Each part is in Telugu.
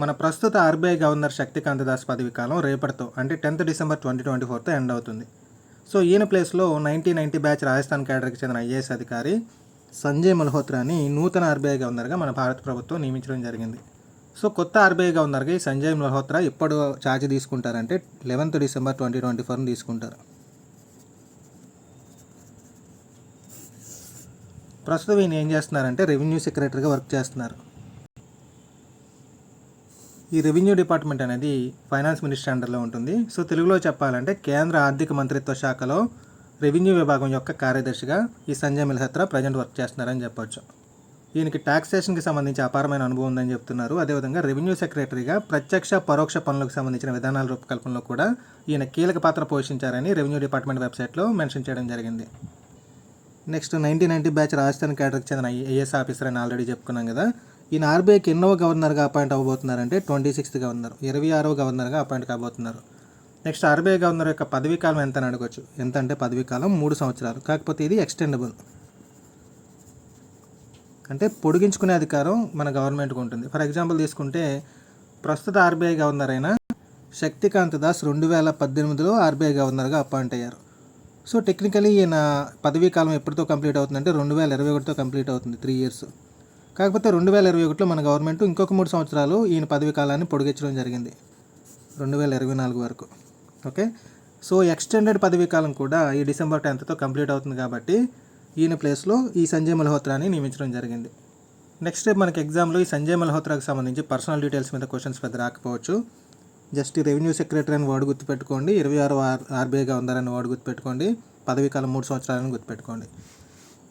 మన ప్రస్తుత ఆర్బీఐ గవర్నర్ శక్తికాంత దాస్ పదవి కాలం రేపటితో అంటే టెన్త్ డిసెంబర్ ట్వంటీ ట్వంటీ ఫోర్తో ఎండ్ అవుతుంది. సో ఈయన ప్లేస్లో నైన్టీన్ నైన్టీ బ్యాచ్ రాజస్థాన్ క్యాడర్కి చెందిన ఐఏఎస్ అధికారి సంజయ్ మల్హోత్రాని నూతన ఆర్బీఐ గవర్నర్గా మన భారత ప్రభుత్వం నియమించడం జరిగింది. సో కొత్త ఆర్బీఐ గవర్నర్కి సంజయ్ మల్హోత్రా ఎప్పుడు ఛార్జ్ తీసుకుంటారంటే లెవెన్త్ డిసెంబర్ ట్వంటీ ట్వంటీ ఫోర్ని తీసుకుంటారు. ప్రస్తుతం ఈయన ఏం చేస్తున్నారంటే రెవెన్యూ సెక్రటరీగా వర్క్ చేస్తున్నారు. ఈ రెవెన్యూ డిపార్ట్మెంట్ అనేది ఫైనాన్స్ మినిస్టర్ అండర్లో ఉంటుంది. సో తెలుగులో చెప్పాలంటే కేంద్ర ఆర్థిక మంత్రిత్వ శాఖలో రెవెన్యూ విభాగం యొక్క కార్యదర్శిగా ఈ సంజయ్ మిల్హత్రా ప్రజెంట్ వర్క్ చేస్తున్నారని చెప్పొచ్చు. ఈయనకి టాక్సేషన్కి సంబంధించి అపారమైన అనుభవం ఉందని చెప్తున్నారు. అదేవిధంగా రెవెన్యూ సెక్రటరీగా ప్రత్యక్ష పరోక్ష పనులకు సంబంధించిన విధానాల రూపకల్పనలో కూడా ఈయన కీలక పాత్ర పోషించారని రెవెన్యూ డిపార్ట్మెంట్ వెబ్సైట్లో మెన్షన్ చేయడం జరిగింది. Next nineteen ninety batch Rajasthan క్యాడర్కి చెందిన ఐఏఎస్ ఆఫీసర్ అని ఆల్రెడీ చెప్పుకున్నాం కదా. ఈయన ఆర్బీఐకి ఎన్నో గవర్నర్గా అపాయింట్ అవ్వబోతున్నారంటే ట్వంటీ సిక్స్త్ గవర్నర్ ఇరవై ఆరో గవర్నర్గా అపాయింట్ కాబోతున్నారు. నెక్స్ట్ ఆర్బీఐ గవర్నర్ యొక్క పదవీ కాలం ఎంత అని అడగొచ్చు. ఎంత అంటే పదవీ కాలం మూడు సంవత్సరాలు. కాకపోతే ఇది ఎక్స్టెండబుల్. అంటే పొడిగించుకునే అధికారం మన గవర్నమెంట్కి ఉంటుంది. ఫర్ ఎగ్జాంపుల్ తీసుకుంటే ప్రస్తుత ఆర్బీఐ గవర్నర్ అయిన శక్తికాంత్ దాస్ రెండు వేల పద్దెనిమిదిలో ఆర్బీఐ గవర్నర్గా అపాయింట్ అయ్యారు. సో టెక్నికలీ ఈయన పదవీ కాలం ఎప్పటితో కంప్లీట్ అవుతుందంటే రెండు వేల ఇరవై ఒకటితో కంప్లీట్ అవుతుంది త్రీ ఇయర్స్ కాకపోతే రెండు వేల ఇరవై ఒకటిలో మన గవర్నమెంట్ ఇంకొక మూడు సంవత్సరాలు ఈయన పదవి కాలాన్ని పొడిగించడం జరిగింది. రెండు వేల ఇరవై నాలుగు వరకు. ఓకే? సో ఎక్స్టెండెడ్ పదవీ కాలం కూడా ఈ డిసెంబర్ టెన్త్తో కంప్లీట్ అవుతుంది కాబట్టి ఈయన ప్లేస్లో ఈ సంజయ్ మల్హోత్రాని నియమించడం జరిగింది. నెక్స్ట్ రేపు మనకి ఎగ్జామ్లో ఈ సంజయ్ మల్హోత్రాకి సంబంధించి పర్సనల్ డీటెయిల్స్ మీద క్వశ్చన్స్ పెద్ద రాకపోవచ్చు. జస్ట్ రెవెన్యూ సెక్రటరీ అని వర్డ్ గుర్తుపెట్టుకోండి ఇరవై ఆరు ఆర్ ఆర్బీఐగా ఉన్నారని వర్డ్ గుర్తుపెట్టుకోండి పదవీ కాలం మూడు సంవత్సరాలని గుర్తుపెట్టుకోండి.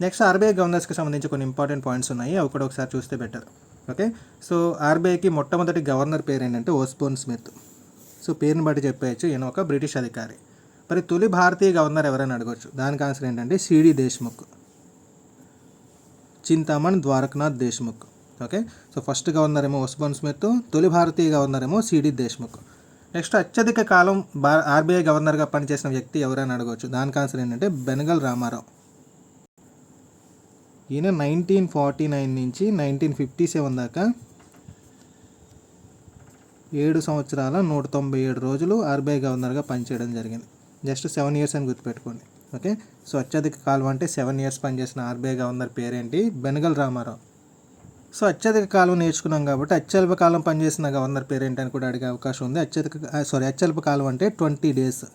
నెక్స్ట్ ఆర్బీఐ గవర్నర్స్కి సంబంధించి కొన్ని ఇంపార్టెంట్ పాయింట్స్ ఉన్నాయి. అవి కూడా ఒకసారి చూస్తే బెటర్. ఓకే? సో ఆర్బీఐకి మొట్టమొదటి గవర్నర్ పేరు ఏంటంటే ఓస్బోన్ స్మిత్. సో పేరుని బట్టి చెప్పేయచ్చు. ఈయన ఒక బ్రిటిష్ అధికారి. మరి తొలి భారతీయ గవర్నర్ ఎవరైనా అడగవచ్చు దానికి ఆన్సర్ ఏంటంటే C D Deshmukh. Chintaman Dwarkanath Deshmukh. Okay? So first governor ఏమో ఓస్బోన్ స్మిత్ తొలి భారతీయ గవర్నర్ ఏమో సిడి దేశ్ముఖ్. నెక్స్ట్ అత్యధిక కాలం బా ఆర్బీఐ గవర్నర్గా పనిచేసిన వ్యక్తి ఎవరైనా అడగవచ్చు దానికి ఆన్సర్ ఏంటంటే బెనగల్ రామారావు. ఈయన నైన్టీన్ ఫార్టీ నైన్ నుంచి నైన్టీన్ ఫిఫ్టీ సెవెన్ దాకా ఏడు సంవత్సరాల నూట తొంభై ఏడు రోజులు ఆర్బీఐ గవర్నర్గా పనిచేయడం జరిగింది. జస్ట్ సెవెన్ ఇయర్స్ అని గుర్తుపెట్టుకోండి. ఓకే? సో అత్యధిక కాలం అంటే సెవెన్ ఇయర్స్ పనిచేసిన ఆర్బీఐ గవర్నర్ పేరేంటి? బెనగల్ రామారావు. సో అత్యధిక కాలం నేర్చుకున్నాం కాబట్టి అత్యల్ప కాలం పనిచేసిన గవర్నర్ పేరేంటి అని కూడా అడిగే అవకాశం ఉంది. అత్యధిక సారీ అత్యల్ప కాలం అంటే twenty days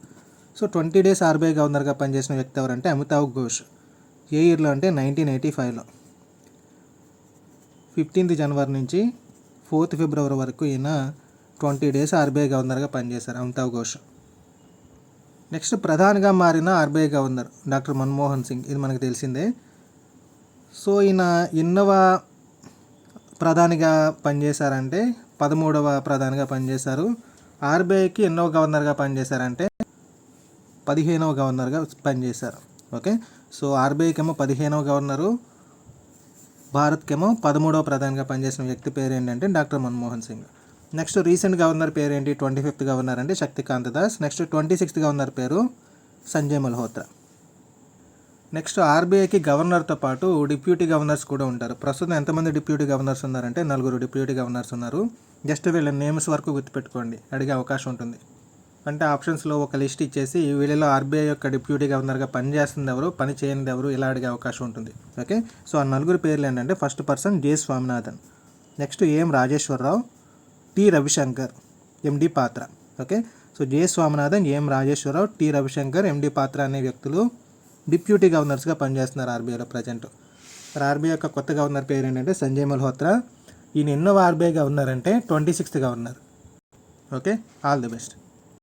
so twenty days RBI గవర్నర్గా పనిచేసిన వ్యక్తి ఎవరంటే అమితాబ్ ఘోష్. ఏ ఇయర్లో అంటే నైన్టీన్ ఎయిటీ ఫైవ్లో. ఫిఫ్టీన్త్ జనవరి నుంచి ఫోర్త్ ఫిబ్రవరి వరకు ఈయన ట్వంటీ డేస్ ఆర్బీఐ గవర్నర్గా పనిచేశారు అమితావ్ ఘోష్. నెక్స్ట్ ప్రధానిగా మారిన RBI governor doctor Manmohan Singh ఇది మనకు తెలిసిందే. సో ఈయన ఎన్నవ ప్రధానిగా పనిచేశారంటే పదమూడవ ప్రధానిగా పనిచేశారు. ఆర్బీఐకి ఎన్నో గవర్నర్గా పనిచేశారంటే పదిహేనవ గవర్నర్గా పనిచేశారు. ఓకే? సో ఆర్బీఐకేమో పదిహేనవ గవర్నరు భారత్కేమో పదమూడవ ప్రధానిగా పనిచేసిన వ్యక్తి పేరు ఏంటంటే doctor Manmohan Singh. Next recent governor పేరు ఏంటి ట్వంటీ ఫిఫ్త్ గవర్నర్ అంటే Shaktikanta Das. Next twenty sixth governor పేరు సంజయ్ మల్హోత్రా. నెక్స్ట్ ఆర్బీఐకి గవర్నర్తో పాటు డిప్యూటీ గవర్నర్స్ కూడా ఉంటారు. ప్రస్తుతం ఎంతమంది డిప్యూటీ గవర్నర్స్ ఉన్నారంటే నలుగురు డిప్యూటీ గవర్నర్స్ ఉన్నారు. జస్ట్ వీళ్ళ నేమ్స్ వరకు గుర్తుపెట్టుకోండి. అడిగే అవకాశం ఉంటుంది. అంటే ఆప్షన్స్లో ఒక లిస్ట్ ఇచ్చేసి వీళ్ళలో ఆర్బీఐ యొక్క డిప్యూటీ గవర్నర్గా పనిచేస్తుంది ఎవరు పని చేయనిది ఎవరు ఇలా అడిగే అవకాశం ఉంటుంది. ఓకే? సో ఆ నలుగురు పేర్లు ఏంటంటే first person J Swaminathan next A M Rajeshwar Rao T Ravishankar M D Patra. Okay? So J Swaminathan A M Rajeshwar Rao T Ravishankar M D Patra అనే వ్యక్తులు డిప్యూటీ గవర్నర్స్గా పనిచేస్తున్నారు ఆర్బీఐలో ప్రజెంట్. మరి ఆర్బీఐ యొక్క కొత్త గవర్నర్ పేరు ఏంటంటే సంజయ్ మల్హోత్రా. ఈయన ఎన్నో ఆర్బీఐ గవర్నర్ అంటే twenty sixth governor. Okay? All the best.